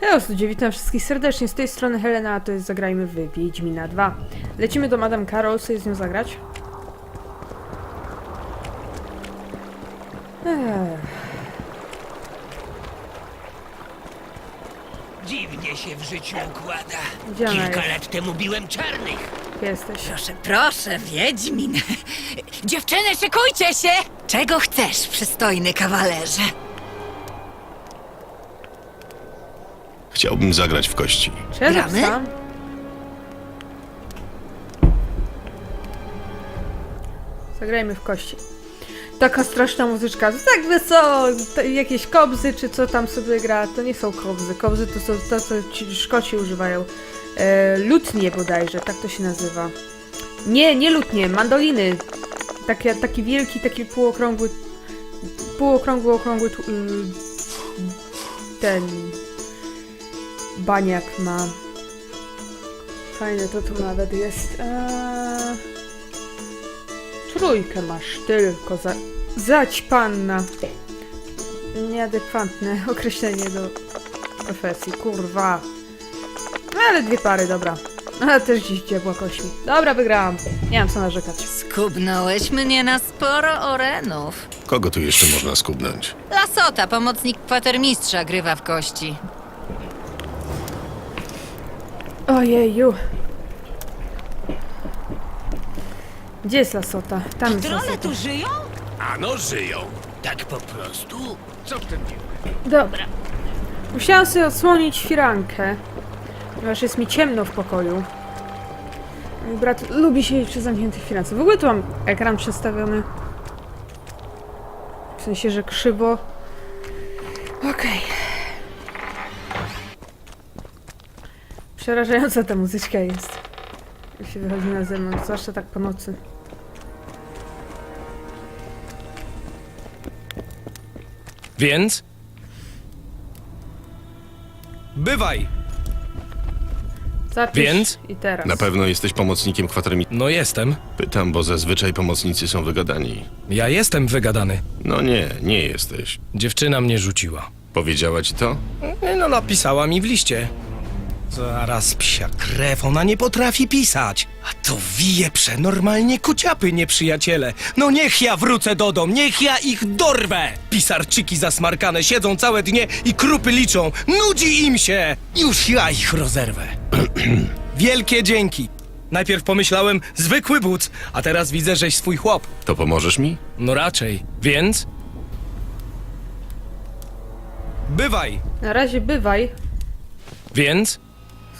Hej, ludzie, witam wszystkich serdecznie. Z tej strony Helena, a to jest Zagrajmy w Wiedźmina 2. Lecimy do Madame Carol, sobie z nią zagrać. Ech, Dziwnie się w życiu układa. Gdzie ona Kilka jest? lat temu biłem czarnych. gdzie jesteś? Proszę, proszę, Wiedźmin. Dziewczyny, szykujcie się! Czego chcesz, przystojny kawalerze? Chciałbym zagrać w kości. Czemu Gramy? Zagrajmy w kości. Taka straszna muzyczka. To tak wesoło. Jakieś kobzy, czy co tam sobie gra. To nie są kobzy. Kobzy to są to, co ci Szkoci używają. E, lutnie bodajże, tak to się nazywa. Nie, nie lutnie, mandoliny. Takie, taki wielki, taki półokrągły, półokrągły, okrągły y, ten baniak ma. Fajne to tu nawet jest. Eee... Trójkę masz tylko za... Zać panna. Nieadekwatne określenie do profesji, kurwa. No ale dwie pary, dobra. Ale też dziś dziabła kośmi. Dobra, wygrałam. Nie mam co narzekać. Skubnąłeś mnie na sporo orenów. Kogo tu jeszcze można skubnąć? Lasota, pomocnik kwatermistrza, grywa w kości. Ojeju. Gdzie jest lasota? Tam jest lasota. tu żyją? Ano żyją. Tak po prostu. Co w tym? Dobra. Musiałam sobie odsłonić firankę, ponieważ jest mi ciemno w pokoju. Mój brat lubi siedzieć przy zamkniętych firance. W ogóle tu mam ekran przestawiony. W sensie, że krzywo. Okej. Przerażająca ta muzyczka jest. Jak się wychodzi na zewnątrz, zwłaszcza tak po nocy. Więc? Bywaj! Zapisz Więc? i teraz. Na pewno jesteś pomocnikiem kwatermistrza. No jestem. Pytam, bo zazwyczaj pomocnicy są wygadani. Ja jestem wygadany. No nie, nie jesteś. Dziewczyna mnie rzuciła. Powiedziała ci to? Nie, No napisała mi w liście. Zaraz psia krew, ona nie potrafi pisać. A to wije przenormalnie kociapy, nieprzyjaciele. No niech ja wrócę do dom, niech ja ich dorwę! Pisarczyki zasmarkane siedzą całe dnie i krupy liczą. Nudzi im się! Już ja ich rozerwę. Wielkie dzięki. Najpierw pomyślałem zwykły but, a teraz widzę, żeś swój chłop. To pomożesz mi? No raczej. Więc? Bywaj. Na razie bywaj. Więc?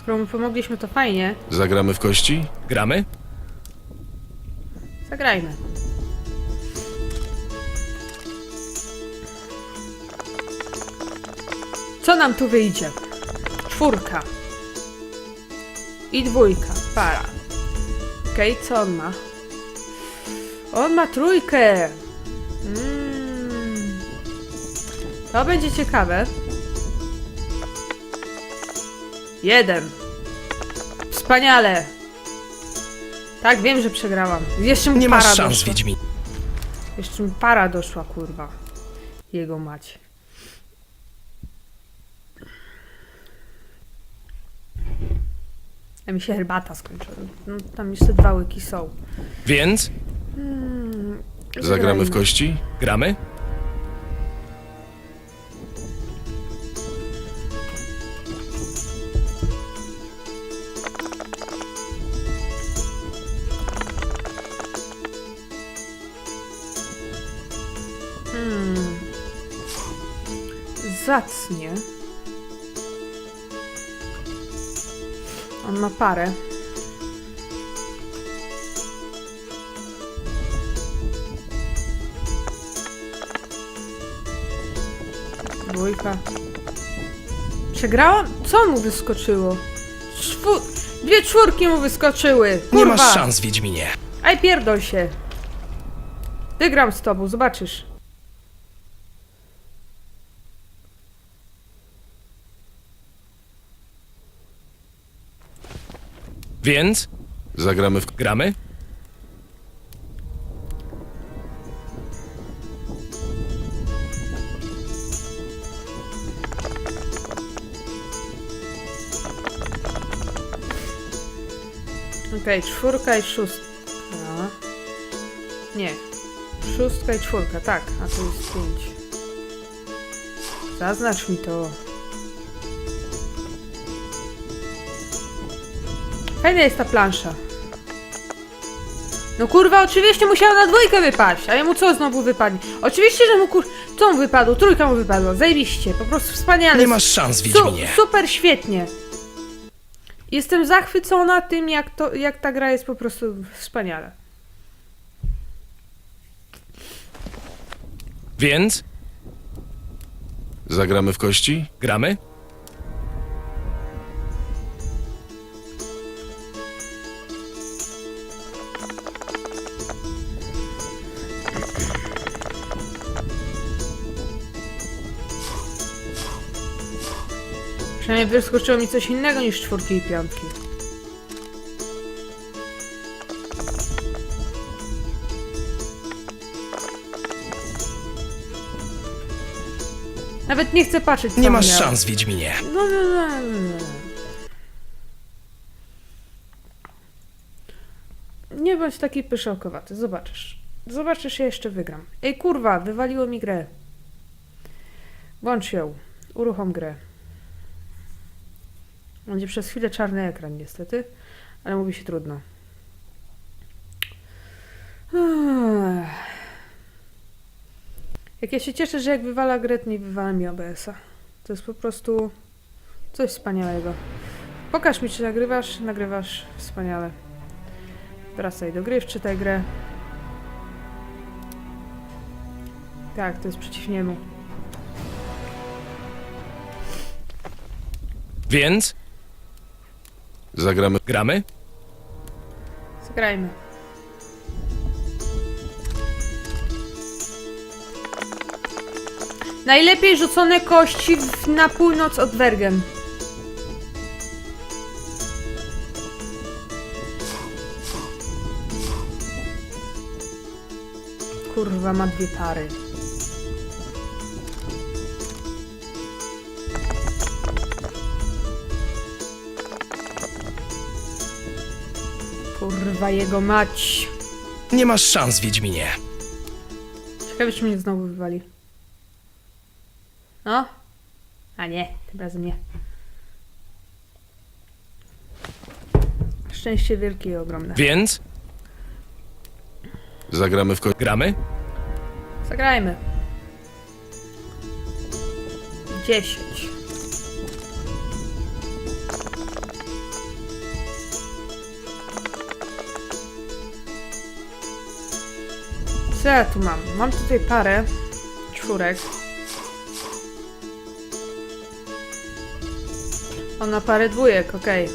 Skoro mu pomogliśmy, to fajnie. Zagramy w kości? Gramy? Zagrajmy. Co nam tu wyjdzie? Czwórka. I dwójka. Para. Okej, co on ma? On ma trójkę. Mm. To będzie ciekawe. Jeden. Wspaniale. Tak, wiem, że przegrałam. Jeszcze mu Nie para masz szans, doszła. Wiedźmin. Jeszcze mi para doszła, kurwa. Jego mać. A mi się herbata skończyła. No, tam jeszcze dwa łyki są. Więc? Zagramy w kości? Gramy? Zacnie. On ma parę. Dwójka. Przegrałam? Co mu wyskoczyło? Czwu... Dwie czwórki mu wyskoczyły! Kurwa! Nie masz szans, Wiedźminie. Aj, pierdol się! Wygram z tobą, zobaczysz. Więc Zagramy w... gramy? Okej, czwórka i szóstka. Nie. Szóstka i czwórka, tak. A tu jest pięć. Zaznacz mi to. Fajna jest ta plansza. No kurwa, oczywiście musiała na dwójkę wypaść, a jemu co znowu wypadnie? Oczywiście, że mu kur... Co mu wypadło? Trójka mu wypadła, zajebiście, po prostu wspaniale. Nie masz szans, Su Wiedźminie. super, świetnie. Jestem zachwycona tym, jak, to, jak ta gra jest po prostu wspaniale. Więc Zagramy w kości? gramy? Przynajmniej wyskoczyło mi coś innego niż czwórki i piątki. Nawet nie chcę patrzeć. co Nie masz miał. szans, Wiedźminie. No, no, no, no, no. Nie bądź taki pyszałkowaty, zobaczysz. Zobaczysz, ja jeszcze wygram. Ej, kurwa, wywaliło mi grę. Włącz ją. Uruchom grę. Będzie przez chwilę czarny ekran, niestety, ale mówi się trudno. Jak ja się cieszę, że jak wywala grę, to nie wywala mi OBS-a. To jest po prostu coś wspaniałego. Pokaż mi, czy nagrywasz. Nagrywasz wspaniale. Wracaj do gry, wczytaj grę. Tak, to jest przeciw niemu. Więc Zagramy. gramy? Zagrajmy. Najlepiej rzucone kości w, na północ od Wergen. Kurwa, ma dwie pary. Kurwa, jego mać. Nie masz szans, Wiedźminie. Ciekawe, czy mnie znowu wywali. No? A nie, tym razem nie. Szczęście wielkie i ogromne. Więc Zagramy w kości. gramy? Zagrajmy. Dziesięć. Co ja tu mam? Mam tutaj parę czwórek. Ona parę dwójek, okej.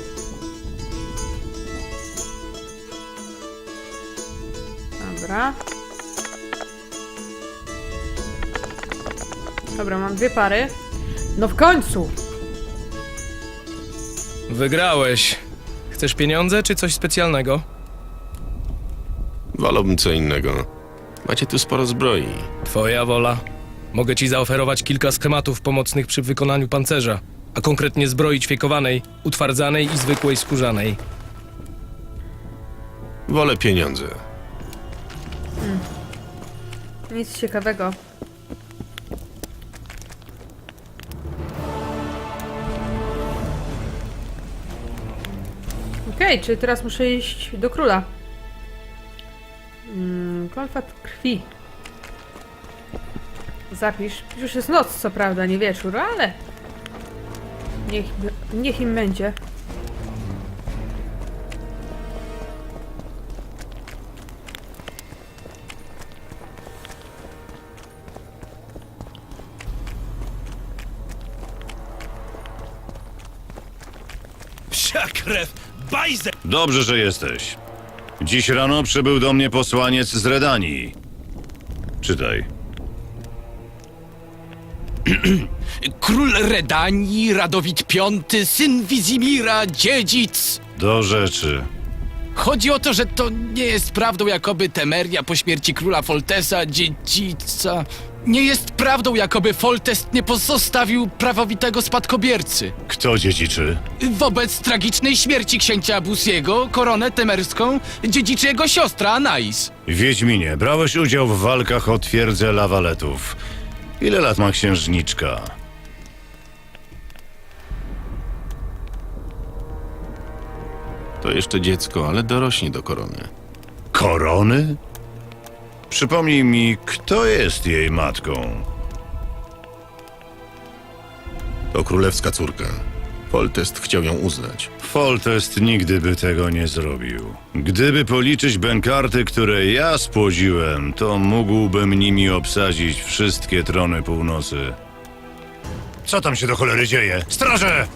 Dobra. Dobra, mam dwie pary. No w końcu! Wygrałeś. Chcesz pieniądze czy coś specjalnego? Wolałbym co innego. Macie tu sporo zbroi. Twoja wola. Mogę ci zaoferować kilka schematów pomocnych przy wykonaniu pancerza, a konkretnie zbroi ćwiekowanej, utwardzanej i zwykłej skórzanej. Wolę pieniądze. Nic ciekawego. Okej, czyli teraz muszę iść do króla. Mm, klątwa krwi. Zapisz. Już jest noc, co prawda, nie wieczór, ale... Niech, niech im będzie. Psia krew! Bajze! Dobrze, że jesteś. Dziś rano przybył do mnie posłaniec z Redanii. Czytaj. Król Redanii, Radowid V, syn Wizimira, dziedzic. Do rzeczy. Chodzi o to, że to nie jest prawdą, jakoby Temeria po śmierci króla Foltesa, dziedzica... Nie jest prawdą, jakoby Foltest nie pozostawił prawowitego spadkobiercy. Kto dziedziczy? Wobec tragicznej śmierci księcia Abusiego, koronę temerską dziedziczy jego siostra Anais. Wiedźminie, brałeś udział w walkach o twierdzę lawaletów. Ile lat ma księżniczka? To jeszcze dziecko, ale dorośnie do korony. Korony? Przypomnij mi, kto jest jej matką? To królewska córka. Foltest chciał ją uznać. Foltest nigdy by tego nie zrobił. Gdyby policzyć bękarty, które ja spłodziłem, to mógłbym nimi obsadzić wszystkie trony północy. Co tam się do cholery dzieje? Straże!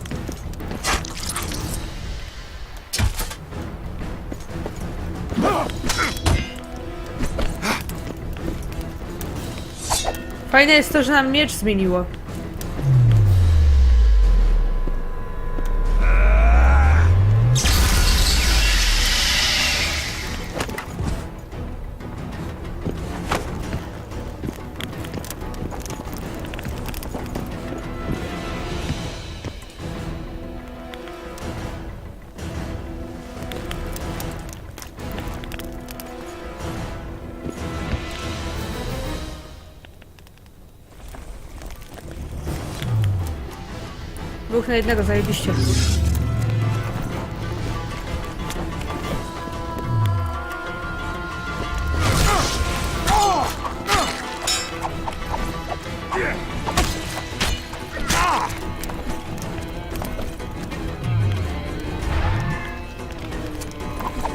Fajne jest to, że nam miecz zmieniło. Dwóch na jednego, zajebiście.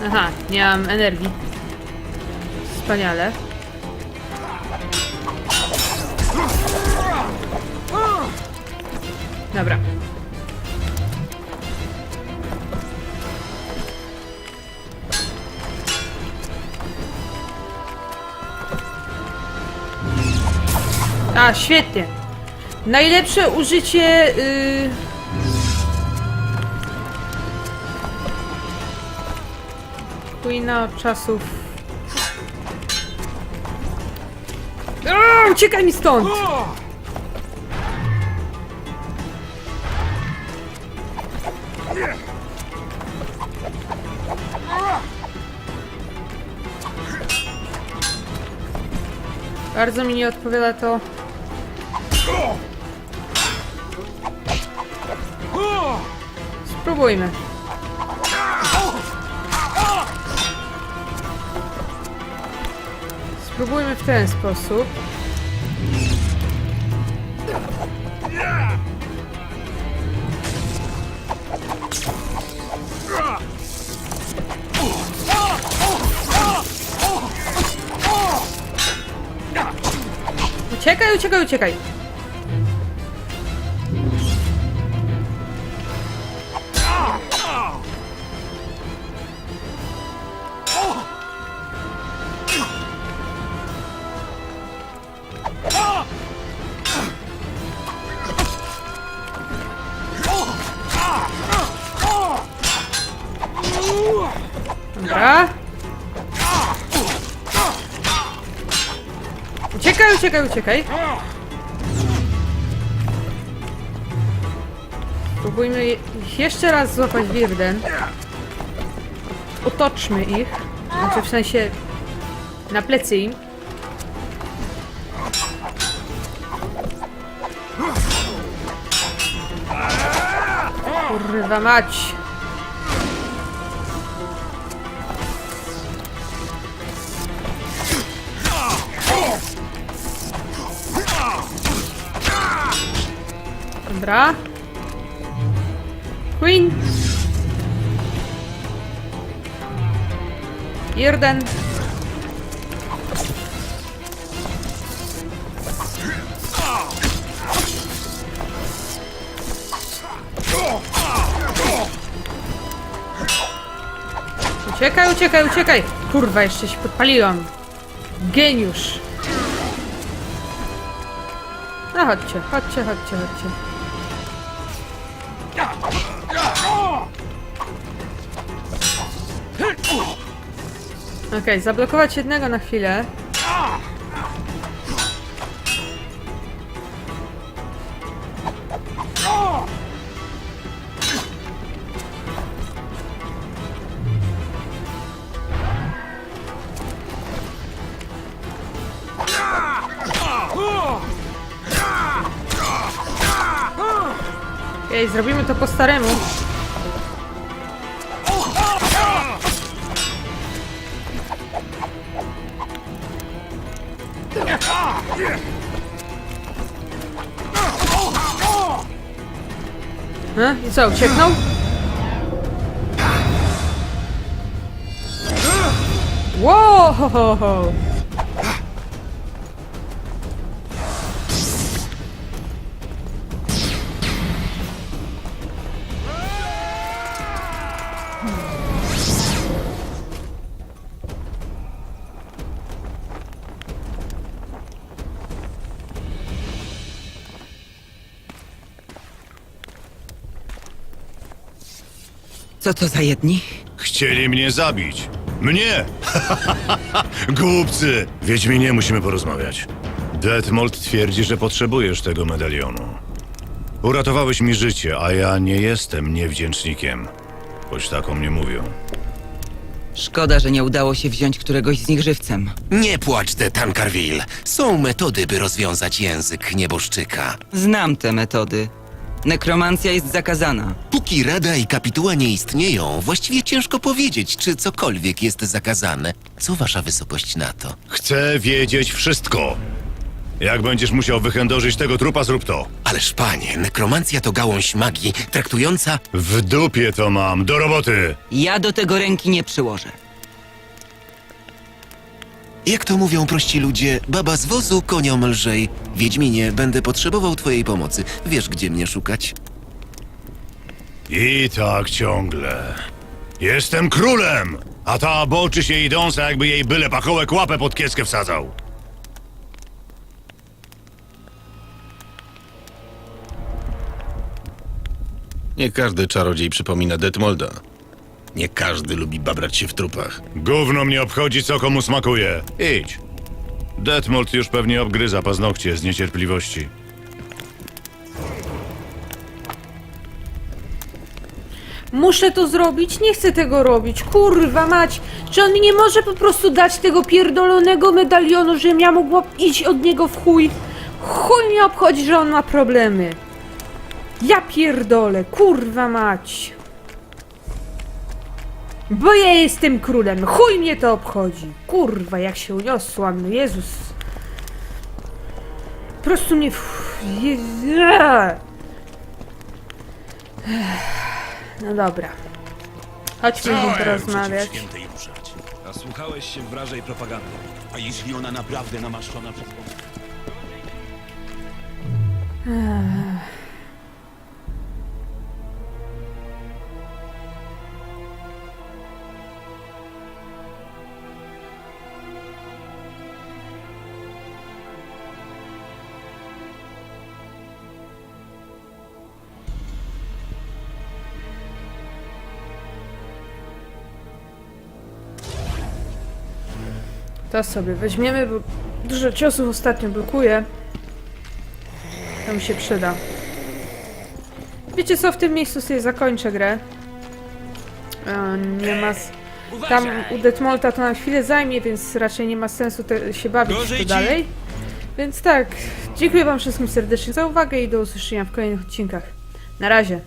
Aha, nie mam energii. Wspaniale. Dobra. A, świetnie. Najlepsze użycie... Yy... Queena czasów... O, uciekaj mi stąd! Bardzo mi nie odpowiada to. Spróbujmy. Spróbujmy w ten sposób. Uciekaj, uciekaj, uciekaj. Uciekaj. Spróbujmy jeszcze raz złapać w jeden. Otoczmy ich. Znaczy w sensie na plecy im. Kurwa mać. Dobra. Queen. Jeden. Uciekaj, uciekaj, uciekaj! Kurwa, jeszcze się podpaliłam. Geniusz. No chodźcie, chodźcie, chodźcie, chodźcie. Okej, okay, zablokować jednego na chwilę. Zrobimy to po staremu. E? I co, ucieknął? Wow! Co to za jedni? Chcieli mnie zabić. Mnie! Głupcy! Wiedźminie, musimy porozmawiać. Detmold twierdzi, że potrzebujesz tego medalionu. Uratowałeś mi życie, a ja nie jestem niewdzięcznikiem. Choć tak o mnie mówią. Szkoda, że nie udało się wziąć któregoś z nich żywcem. Nie płacz, te Tancarville. Są metody, by rozwiązać język nieboszczyka. Znam te metody. Nekromancja jest zakazana. Póki Rada i Kapituła nie istnieją, właściwie ciężko powiedzieć, czy cokolwiek jest zakazane. Co wasza wysokość na to? Chcę wiedzieć wszystko. Jak będziesz musiał wychędożyć tego trupa, zrób to. Ależ panie, nekromancja to gałąź magii, traktująca... W dupie to mam. Do roboty! Ja do tego ręki nie przyłożę. Jak to mówią prości ludzie, baba z wozu koniom lżej. Wiedźminie, będę potrzebował twojej pomocy. Wiesz, gdzie mnie szukać? I tak ciągle. Jestem królem! A ta boczy się idąca, jakby jej byle pachołek łapę pod kieskę wsadzał. Nie każdy czarodziej przypomina Detmolda. Nie każdy lubi babrać się w trupach. Gówno mnie obchodzi, co komu smakuje. Idź. Detmold już pewnie obgryza paznokcie z niecierpliwości. Muszę to zrobić? Nie chcę tego robić. Kurwa mać. Czy on mi nie może po prostu dać tego pierdolonego medalionu, żebym ja mogła iść od niego w chuj? Chuj mnie obchodzi, że on ma problemy. Ja pierdolę. Kurwa mać. Bo ja jestem królem. Chuj mnie to obchodzi. Kurwa, jak się uniosłam. No Jezus. Po prostu mnie... Jezu. No dobra. Chodźmy z nim porozmawiać. Nasłuchałeś się wrażej propagandy. A jeśli ona naprawdę namaszczona przez... To sobie weźmiemy, bo dużo ciosów ostatnio blokuje. To mi się przyda. Wiecie co, w tym miejscu sobie zakończę grę. E, Nie ma... s- Tam u Detmolta to na chwilę zajmie, więc raczej nie ma sensu te, się bawić Gorzej ci. dalej. Więc tak, dziękuję wam wszystkim serdecznie za uwagę i do usłyszenia w kolejnych odcinkach. Na razie.